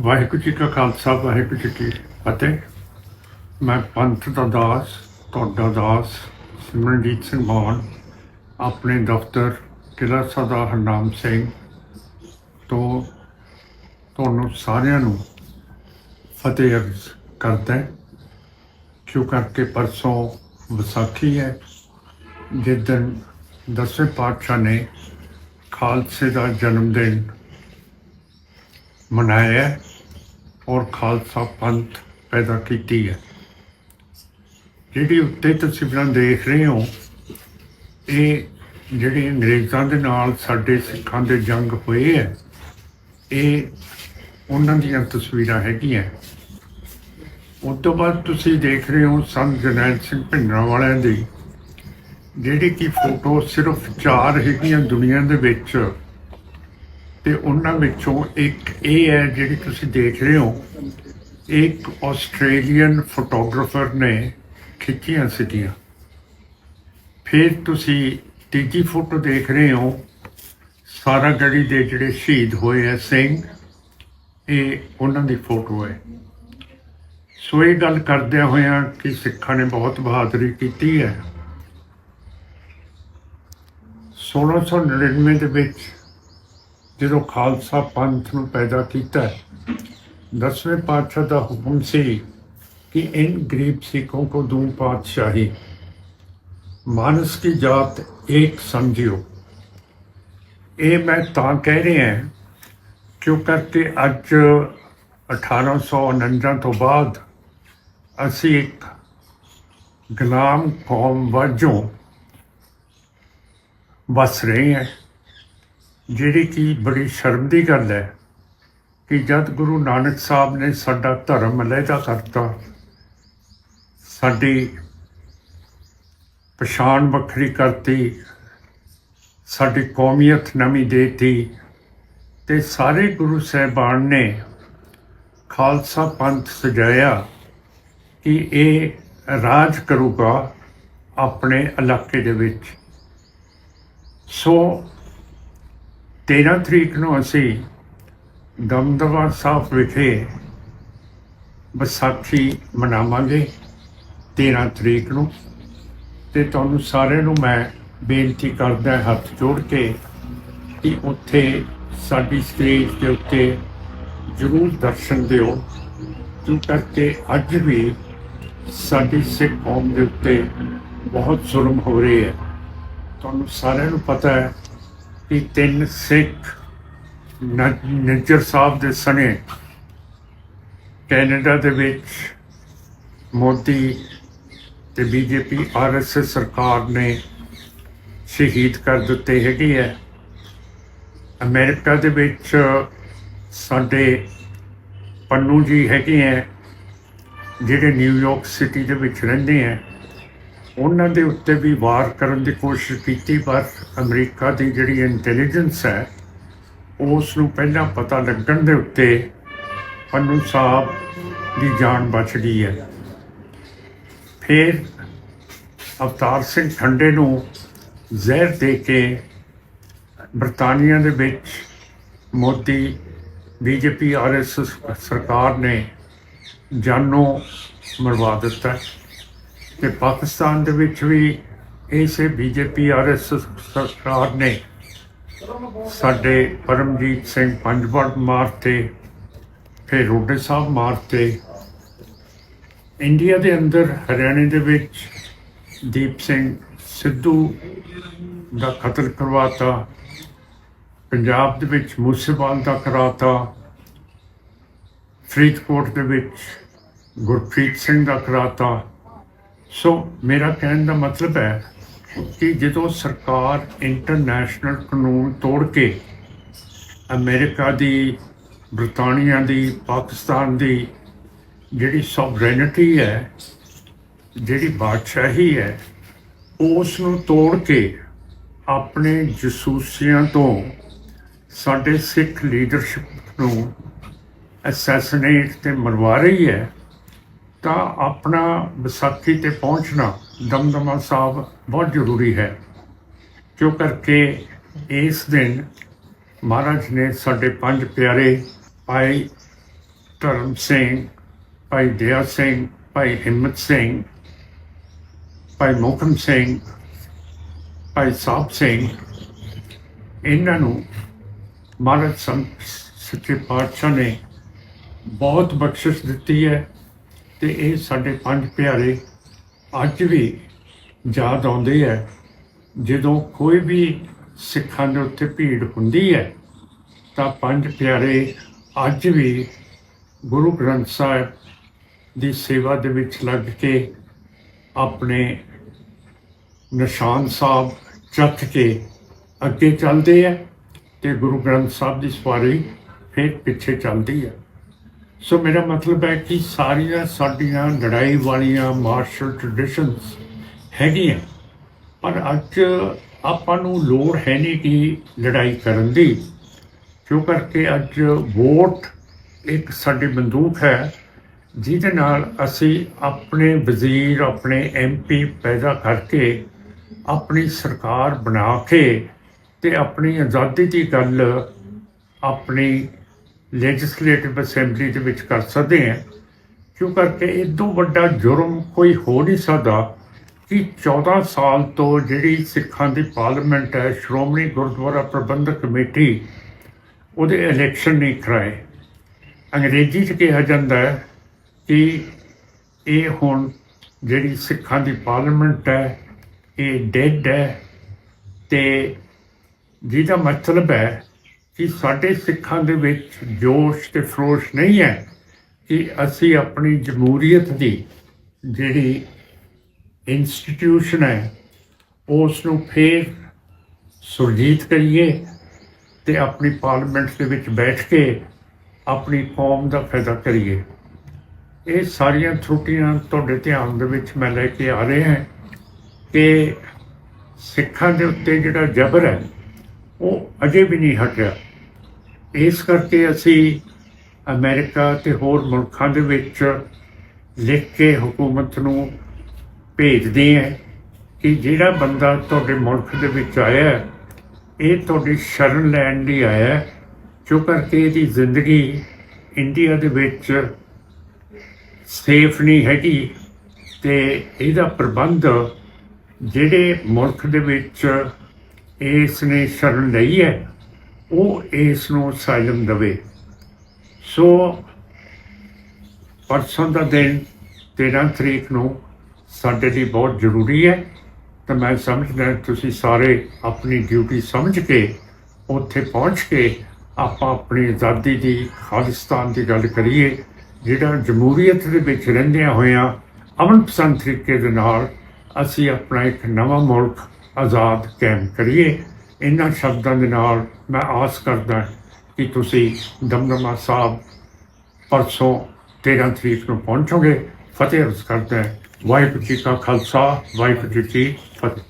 ਵਾਹਿਗੁਰੂ ਜੀ ਕਾ ਖਾਲਸਾ, ਵਾਹਿਗੁਰੂ ਜੀ ਕੀ ਫਤਿਹ। ਮੈਂ ਪੰਥ ਦਾ ਦਾਸ, ਤੁਹਾਡਾ ਦਾਸ ਸਿਮਰਨਜੀਤ ਸਿੰਘ ਮਾਨ ਆਪਣੇ ਦਫ਼ਤਰ ਕਿਲਾ ਸਦਾ ਹਰਨਾਮ ਸਿੰਘ ਤੋਂ ਤੁਹਾਨੂੰ ਸਾਰਿਆਂ ਨੂੰ ਫਤਿਹ ਅਰਜ਼ ਕਰਦਾ ਕਿਉਂ ਕਰਕੇ ਪਰਸੋਂ ਵਿਸਾਖੀ ਹੈ, ਜਿਸ ਦਿਨ ਦਸਵੇਂ ਪਾਤਸ਼ਾਹ ਨੇ ਖਾਲਸੇ ਦਾ ਜਨਮ ਦਿਨ ਮਨਾਇਆ ਔਰ ਖਾਲਸਾ ਪੰਥ ਪੈਦਾ ਕੀਤੀ ਹੈ। ਜਿਹੜੀ ਉੱਤੇ ਤਸਵੀਰਾਂ ਦੇਖ ਰਹੇ ਹੋ, ਇਹ ਜਿਹੜੇ ਅੰਗਰੇਜ਼ਾਂ ਦੇ ਨਾਲ ਸਾਡੇ ਸਿੱਖਾਂ ਦੇ ਜੰਗ ਹੋਏ ਹੈ, ਇਹ ਉਹਨਾਂ ਦੀਆਂ ਤਸਵੀਰਾਂ ਹੈਗੀਆਂ। ਉਸ ਤੋਂ ਬਾਅਦ ਤੁਸੀਂ ਦੇਖ ਰਹੇ ਹੋ ਸੰਤ ਜਰਨੈਲ ਸਿੰਘ ਭਿੰਡਰਾਂ ਵਾਲਿਆਂ ਦੀ, ਜਿਹੜੀ ਕਿ ਫੋਟੋ ਸਿਰਫ ਚਾਰ ਹੈਗੀਆਂ ਦੁਨੀਆ ਦੇ ਵਿੱਚ ਤੇ ਉਹਨਾਂ ਵਿੱਚੋਂ ਇੱਕ ਇਹ ਹੈ ਜਿਹੜੀ ਤੁਸੀਂ ਦੇਖ ਰਹੇ ਹੋ, ਇੱਕ ਆਸਟ੍ਰੇਲੀਅਨ ਫੋਟੋਗ੍ਰਾਫਰ ਨੇ ਖਿੱਚੀਆਂ ਸਿੱਧੀਆਂ। ਫਿਰ ਤੁਸੀਂ ਤੀਜੀ ਫੋਟੋ ਦੇਖ ਰਹੇ ਹੋ ਸਾਰਾਗੜੀ ਦੇ ਜਿਹੜੇ ਸ਼ਹੀਦ ਹੋਏ ਆ ਸਿੰਘ, ਇਹ ਉਹਨਾਂ ਦੀ ਫੋਟੋ ਹੈ। ਸੋ ਇਹ ਗੱਲ ਕਰਦਿਆਂ ਹੋਇਆਂ ਕਿ ਸਿੱਖਾਂ ਨੇ ਬਹੁਤ ਬਹਾਦਰੀ ਕੀਤੀ ਹੈ। 1699 ਦੇ ਵਿੱਚ ਜਦੋਂ ਖਾਲਸਾ ਪੰਥ ਨੂੰ ਪੈਦਾ ਕੀਤਾ ਦਸਵੇਂ ਪਾਤਸ਼ਾਹ ਦਾ ਹੁਕਮ ਸੀ ਕਿ ਇਨ ਗਰੀਬ ਸਿੱਖੋਂ ਕੋ ਦੂਂ ਪਾਤਸ਼ਾਹੀ। ਮਾਨਸ ਕੀ ਜਾਤ ਇੱਕ ਸਮਝਿਓ। ਇਹ ਮੈਂ ਤਾਂ ਕਹਿ ਰਿਹਾ ਕਿਉਂ ਕਰਕੇ ਅੱਜ 1849 ਤੋਂ ਬਾਅਦ ਅਸੀਂ ਇੱਕ ਗੁਲਾਮ ਕੌਮ ਵਜੋਂ ਵਸ ਰਹੇ ਹਾਂ। ਜਿਹੜੀ ਕਿ ਬੜੀ ਸ਼ਰਮ ਦੀ ਗੱਲ ਹੈ ਕਿ ਜਦ ਗੁਰੂ ਨਾਨਕ ਸਾਹਿਬ ਨੇ ਸਾਡਾ ਧਰਮ ਅਲੱਗਾ ਕਰਤਾ, ਸਾਡੀ ਪਛਾਣ ਵੱਖਰੀ ਕਰਤੀ, ਸਾਡੀ ਕੌਮੀਅਤ ਨਵੀਂ ਦੇਤੀ ਤੇ ਸਾਰੇ ਗੁਰੂ ਸਾਹਿਬਾਨ ਨੇ ਖਾਲਸਾ ਪੰਥ ਸਜਾਇਆ ਕਿ ਇਹ ਰਾਜ ਕਰੂਗਾ ਆਪਣੇ ਇਲਾਕੇ ਦੇ ਵਿੱਚ। ਸੋ 13 ਤਰੀਕ ਨੂੰ ਅਸੀਂ ਦਮਦਮਾ ਸਾਹਿਬ ਵਿਖੇ ਵਿਸਾਖੀ ਮਨਾਵਾਂਗੇ 13 ਤਰੀਕ ਨੂੰ। ਤੇ ਤੁਹਾਨੂੰ ਸਾਰਿਆਂ ਨੂੰ ਮੈਂ ਬੇਨਤੀ ਕਰਦਾ ਹੱਥ ਜੋੜ ਕੇ ਕਿ ਉੱਥੇ ਸਾਡੀ ਸਟੇਜ ਦੇ ਉੱਤੇ ਜ਼ਰੂਰ ਦਰਸ਼ਨ ਦਿਓ। ਕਿਉਂ ਕਰਕੇ ਅੱਜ ਵੀ ਸਾਡੀ ਸਿੱਖ ਕੌਮ ਦੇ ਉੱਤੇ ਬਹੁਤ ਜ਼ੁਲਮ ਹੋ ਰਹੇ ਹੈ। ਤੁਹਾਨੂੰ ਸਾਰਿਆਂ ਨੂੰ ਪਤਾ ਹੈ ਕਿ ਤਿੰਨ ਸਿੱਖ ਨ- ਨਿੱਜਰ ਸਾਹਿਬ ਦੇ ਸਣੇ ਕੈਨੇਡਾ ਦੇ ਵਿੱਚ ਮੋਦੀ ਤੇ ਬੀਜੇਪੀ ਆਰਐਸਐਸ ਸਰਕਾਰ ਨੇ ਸ਼ਹੀਦ ਕਰ ਦਿੱਤੇ ਹੈਗੇ ਹੈ ਅਮਰੀਕਾ ਦੇ ਵਿੱਚ ਸਾਡੇ ਪੰਨੂ ਜੀ ਹੈਗੇ ਹੈ ਜਿਹੜੇ ਨਿਊਯਾਰਕ ਸਿਟੀ ਦੇ ਵਿੱਚ ਰਹਿੰਦੇ ਹੈ ਉਹਨਾਂ ਦੇ ਉੱਤੇ ਵੀ ਵਾਰ ਕਰਨ ਦੀ ਕੋਸ਼ਿਸ਼ ਕੀਤੀ, ਪਰ ਅਮਰੀਕਾ ਦੀ ਜਿਹੜੀ ਇੰਟੈਲੀਜੈਂਸ ਹੈ ਉਸ ਨੂੰ ਪਹਿਲਾਂ ਪਤਾ ਲੱਗਣ ਦੇ ਉੱਤੇ ਪੰਨੂ ਸਾਹਿਬ ਦੀ ਜਾਨ ਬਚ ਗਈ ਹੈ। ਫਿਰ ਅਵਤਾਰ ਸਿੰਘ ਠੰਡੇ ਨੂੰ ਜ਼ਹਿਰ ਦੇ ਕੇ ਬਰਤਾਨੀਆ ਦੇ ਵਿੱਚ ਮੋਦੀ, ਬੀਜੇਪੀ ਆਰਐਸਐਸ ਸਰਕਾਰ ਨੇ ਜਾਨੋਂ ਮਰਵਾ ਦਿੱਤਾ। ਤੇ ਪਾਕਿਸਤਾਨ ਦੇ ਵਿੱਚ ਵੀ ਇਸੇ ਬੀਜੇਪੀ ਆਰਐਸਐਸ ਸਰਕਾਰ ਨੇ ਸਾਡੇ ਪਰਮਜੀਤ ਸਿੰਘ ਪੰਜਵੜ ਮਾਰਤੇ, ਫਿਰ ਰੋਡੇ ਸਾਹਿਬ ਮਾਰਤੇ। ਇੰਡੀਆ ਦੇ ਅੰਦਰ, ਹਰਿਆਣੇ ਦੇ ਵਿੱਚ ਦੀਪ ਸਿੰਘ ਸਿੱਧੂ ਦਾ ਕਤਲ ਕਰਵਾਤਾ। ਪੰਜਾਬ ਦੇ ਵਿੱਚ ਮੂਸੇਵਾਲ ਦਾ ਕਰਾਤਾ। ਫਰੀਦਕੋਟ ਦੇ ਵਿੱਚ ਗੁਰਪ੍ਰੀਤ ਸਿੰਘ ਦਾ ਕਰਾਤਾ। ਸੋ ਮੇਰਾ ਕਹਿਣ ਦਾ ਮਤਲਬ ਹੈ ਕਿ ਜਦੋਂ ਸਰਕਾਰ ਇੰਟਰਨੈਸ਼ਨਲ ਕਾਨੂੰਨ ਤੋੜ ਕੇ ਅਮਰੀਕਾ ਦੀ, ਬ੍ਰਿਟਾਨੀਆ ਦੀ, ਪਾਕਿਸਤਾਨ ਦੀ ਜਿਹੜੀ ਸੋਵਰੈਨਿਟੀ ਹੈ, ਜਿਹੜੀ ਬਾਦਸ਼ਾਹੀ ਹੈ ਉਸ ਨੂੰ ਤੋੜ ਕੇ ਆਪਣੇ ਜਸੂਸੀਆਂ ਤੋਂ ਸਾਡੇ ਸਿੱਖ ਲੀਡਰਸ਼ਿਪ ਨੂੰ ਅਸੈਸੀਨੇਟ ਤੇ ਮਰਵਾ ਰਹੀ ਹੈ। ਤਾਂ ਆਪਣਾ ਵਿਸਾਖੀ ਤੇ ਪਹੁੰਚਣਾ ਦਮਦਮਾ ਸਾਹਿਬ ਬਹੁਤ ਜ਼ਰੂਰੀ ਹੈ। ਕਿਉਂ ਕਰਕੇ ਇਸ ਦਿਨ ਮਹਾਰਾਜ ਨੇ ਸਾਡੇ ਪੰਜ ਪਿਆਰੇ ਭਾਈ ਧਰਮ ਸਿੰਘ, ਭਾਈ ਦਇਆ ਸਿੰਘ, ਭਾਈ ਹਿੰਮਤ ਸਿੰਘ, ਭਾਈ ਮੋਹਕਮ ਸਿੰਘ, ਭਾਈ ਸਾਹਿਬ ਸਿੰਘ, ਇਹਨਾਂ ਨੂੰ ਮਹਾਰਾਜ ਸੰਤ ਸੱਚੇ ਪਾਤਸ਼ਾਹ ਨੇ ਬਹੁਤ ਬਖਸ਼ਿਸ਼ ਦਿੱਤੀ ਹੈ। ਤੇ ਇਹ ਸਾਡੇ ਪੰਜ ਪਿਆਰੇ ਅੱਜ ਵੀ ਯਾਦ ਆਉਂਦੇ ਹੈ ਜਦੋਂ ਕੋਈ ਵੀ ਸਿੱਖਾਂ ਦੇ ਉੱਤੇ ਭੀੜ ਹੁੰਦੀ ਹੈ, ਤਾਂ ਪੰਜ ਪਿਆਰੇ ਅੱਜ ਵੀ ਗੁਰੂ ਗ੍ਰੰਥ ਸਾਹਿਬ ਦੀ ਸੇਵਾ ਦੇ ਵਿੱਚ ਲੱਗ ਕੇ ਆਪਣੇ ਨਿਸ਼ਾਨ ਸਾਹਿਬ ਚੱਕ ਕੇ ਅੱਗੇ ਚੱਲਦੇ ਆ ਤੇ ਗੁਰੂ ਗ੍ਰੰਥ ਸਾਹਿਬ ਦੀ ਸਵਾਰੀ ਫਿਰ ਪਿੱਛੇ ਚੱਲਦੀ ਹੈ ਸੋ ਮੇਰਾ ਮਤਲਬ ਹੈ ਕਿ ਸਾਰੀਆਂ ਸਾਡੀਆਂ ਲੜਾਈ ਵਾਲੀਆਂ ਮਾਰਸ਼ਲ ਟ੍ਰੈਡੀਸ਼ਨਸ ਹੈਗੀਆਂ ਪਰ ਅੱਜ ਆਪਾਂ ਨੂੰ ਲੋੜ ਹੈ ਨਹੀਂ ਕਿ ਲੜਾਈ ਕਰਨ ਦੀ ਕਿਉਂ ਕਰਕੇ ਅੱਜ ਵੋਟ ਇੱਕ ਸਾਡੀ ਬੰਦੂਕ ਹੈ ਜਿਹਦੇ ਨਾਲ ਅਸੀਂ ਆਪਣੇ ਵਜ਼ੀਰ ਆਪਣੇ ਐਮਪੀ ਪੈਦਾ ਕਰਕੇ ਆਪਣੀ ਸਰਕਾਰ ਬਣਾ ਕੇ ਤੇ ਆਪਣੀ ਆਜ਼ਾਦੀ ਦੀ ਗੱਲ ਆਪਣੀ ਲੈਜਿਸਲੇਟਿਵ ਅਸੈਂਬਲੀ ਦੇ ਵਿੱਚ ਕਰ ਸਕਦੇ ਹਾਂ। ਕਿਉਂ ਕਰਕੇ ਇਦੋਂ ਵੱਡਾ ਜੁਰਮ ਕੋਈ ਹੋ ਨਹੀਂ ਸਕਦਾ ਕਿ 14 ਸਾਲ ਤੋਂ ਜਿਹੜੀ ਸਿੱਖਾਂ ਦੀ ਪਾਰਲੀਮੈਂਟ ਹੈ, ਸ਼੍ਰੋਮਣੀ ਗੁਰਦੁਆਰਾ ਪ੍ਰਬੰਧਕ ਕਮੇਟੀ, ਉਹਦੇ ਇਲੈਕਸ਼ਨ ਨਹੀਂ ਕਰਾਏ। ਅੰਗਰੇਜ਼ੀ 'ਚ ਕਿਹਾ ਜਾਂਦਾ ਹੈ ਕਿ ਇਹ ਹੁਣ ਜਿਹੜੀ ਸਿੱਖਾਂ ਦੀ ਪਾਰਲੀਮੈਂਟ ਹੈ, ਇਹ ਡੈਡ ਹੈ ਤੇ ਜਿਹਦਾ ਮਤਲਬ ਹੈ ਕਿ ਸਾਡੇ ਸਿੱਖਾਂ ਦੇ ਵਿੱਚ ਜੋਸ਼ ਤੇ ਫਰੋਸ਼ ਨਹੀਂ ਹੈ ਕਿ ਅਸੀਂ ਆਪਣੀ ਜਮਹੂਰੀਅਤ ਦੀ ਜਿਹੜੀ ਇੰਸਟੀਟਿਊਸ਼ਨ ਹੈ ਉਸ ਨੂੰ ਫੇਰ ਸੁਰਜੀਤ ਕਰੀਏ ਤੇ ਆਪਣੀ ਪਾਰਲੀਮੈਂਟ ਦੇ ਵਿੱਚ ਬੈਠ ਕੇ ਆਪਣੀ ਕੌਮ ਦਾ ਫਾਇਦਾ ਕਰੀਏ। ਇਹ ਸਾਰੀਆਂ ਤਰੁੱਟੀਆਂ ਤੁਹਾਡੇ ਧਿਆਨ ਦੇ ਵਿੱਚ ਮੈਂ ਲੈ ਕੇ ਆ ਰਿਹਾ ਹਾਂ ਕਿ ਸਿੱਖਾਂ ਦੇ ਉੱਤੇ ਜਿਹੜਾ ਜ਼ਬਰ ਹੈ, ਉਹ ਅਜੇ ਵੀ ਨਹੀਂ ਹਟਿਆ। ਇਸ ਕਰਕੇ ਅਸੀਂ ਅਮਰੀਕਾ ਤੇ ਹੋਰ ਮੁਲਕਾਂ ਦੇ ਵਿੱਚ ਲਿਖ ਕੇ ਹਕੂਮਤ ਨੂੰ ਭੇਜਦੇ ਹਾਂ ਕਿ ਜਿਹੜਾ ਬੰਦਾ ਤੁਹਾਡੇ ਮੁਲਕ ਦੇ ਵਿੱਚ ਆਇਆ ਇਹ ਤੁਹਾਡੀ ਸ਼ਰਨ ਲੈਣ ਲਈ ਆਇਆ ਹੈ, ਜੋ ਕਰਕੇ ਇਹਦੀ ਜ਼ਿੰਦਗੀ ਇੰਡੀਆ ਦੇ ਵਿੱਚ ਸੇਫ ਨਹੀਂ ਹੈਗੀ ਤੇ ਇਹਦਾ ਪ੍ਰਬੰਧ ਜਿਹੜੇ ਮੁਲਕ ਦੇ ਵਿੱਚ ਇਸ ਨੇ ਸ਼ਰਨ ਲਈ ਹੈ ਉਹ ਇਸ ਨੂੰ ਸਾਇਲਮ ਦਵੇ। ਸੋ ਪਰਸੋਂ ਦਾ ਦਿਨ 13 ਤਰੀਕ ਨੂੰ ਸਾਡੇ ਲਈ ਬਹੁਤ ਜ਼ਰੂਰੀ ਹੈ। ਤਾਂ ਮੈਂ ਸਮਝਦਾ ਤੁਸੀਂ ਸਾਰੇ ਆਪਣੀ ਡਿਊਟੀ ਸਮਝ ਕੇ ਉੱਥੇ ਪਹੁੰਚ ਕੇ ਆਪਾਂ ਆਪਣੀ ਆਜ਼ਾਦੀ ਦੀ ਖਾਲਿਸਤਾਨ ਦੀ ਗੱਲ ਕਰੀਏ, ਜਿਹੜਾ ਜਮਹੂਰੀਅਤ ਦੇ ਵਿੱਚ ਰਹਿੰਦਿਆਂ ਹੋਇਆਂ ਅਮਨ ਪਸੰਦ ਤਰੀਕੇ ਦੇ ਨਾਲ ਅਸੀਂ ਆਪਣਾ ਇੱਕ ਨਵਾਂ ਮੁਲਕ ਆਜ਼ਾਦ ਕਾਇਮ ਕਰੀਏ। ਇਹਨਾਂ ਸ਼ਬਦਾਂ ਦੇ ਨਾਲ ਮੈਂ ਆਸ ਕਰਦਾ ਕਿ ਤੁਸੀਂ ਦਮਦਮਾ ਸਾਹਿਬ ਪਰਸੋਂ 13 ਤਰੀਕ ਨੂੰ ਪਹੁੰਚੋਗੇ, ਫਤਿਹ ਅਰਜ਼ ਕਰਦਾ ਵਾਹਿਗੁਰੂ ਜੀ ਕਾ ਖਾਲਸਾ, ਵਾਹਿਗੁਰੂ ਜੀ ਕੀ ਫਤਿਹ।